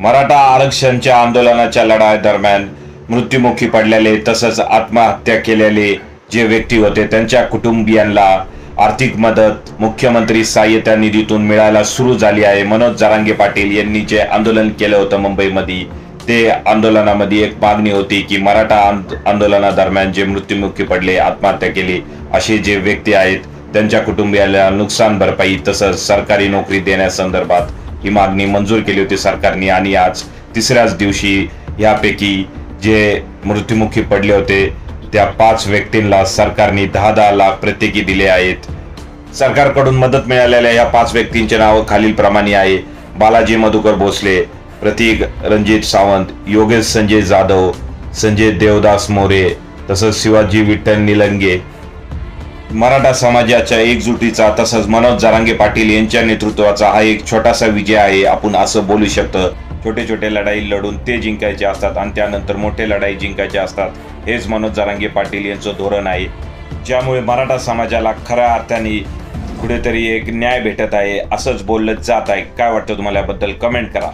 मराठा आरक्षणच्या आंदोलनाच्या लढाईदरम्यान मृत्युमुखी पडलेले तसंच आत्महत्या केलेले जे व्यक्ती होते त्यांच्या कुटुंबियांना आर्थिक मदत मुख्यमंत्री सहाय्यता निधीतून मिळायला सुरू झाली आहे. मनोज जारांगे पाटील यांनी जे आंदोलन केलं होतं मुंबईमध्ये ते आंदोलनामध्ये एक मागणी होती की मराठा आंदोलनादरम्यान जे मृत्युमुखी पडले आत्महत्या केली असे जे व्यक्ती आहेत त्यांच्या कुटुंबियाला नुकसान भरपाई तसंच सरकारी नोकरी देण्यासंदर्भात ही मागणी मंजूर केली होती सरकारने आणि आज तिसऱ्याच दिवशी यापैकी जे मृत्युमुखी पडले होते त्या पाच व्यक्तींना सरकारने दहा दहा लाख प्रत्येकी दिले आहेत. सरकारकडून मदत मिळालेल्या या पाच व्यक्तींचे नाव खालीलप्रमाणे आहे. बालाजी मधुकर भोसले प्रतीक रणजित सावंत योगेश संजय जाधव संजय देवदास मोरे तसंच शिवाजी विठ्ठल निलंगे मराठा समाजाच्या एकजुटीचा तसंच मनोज जरांगे पाटील यांच्या नेतृत्वाचा हा एक छोटासा विजय आहे. आपण असं बोलू शकतो छोटे छोटे लढाई लढून ते जिंकायचे असतात आणि त्यानंतर मोठे लढाई जिंकायचे असतात. हेच मनोज जरांगे पाटील यांचं धोरण आहे. ज्यामुळे मराठा समाजाला खऱ्या अर्थाने कुठेतरी एक न्याय भेटत आहे असंच बोललं जात आहे. काय वाटतं तुम्हाला याबद्दल? कमेंट करा.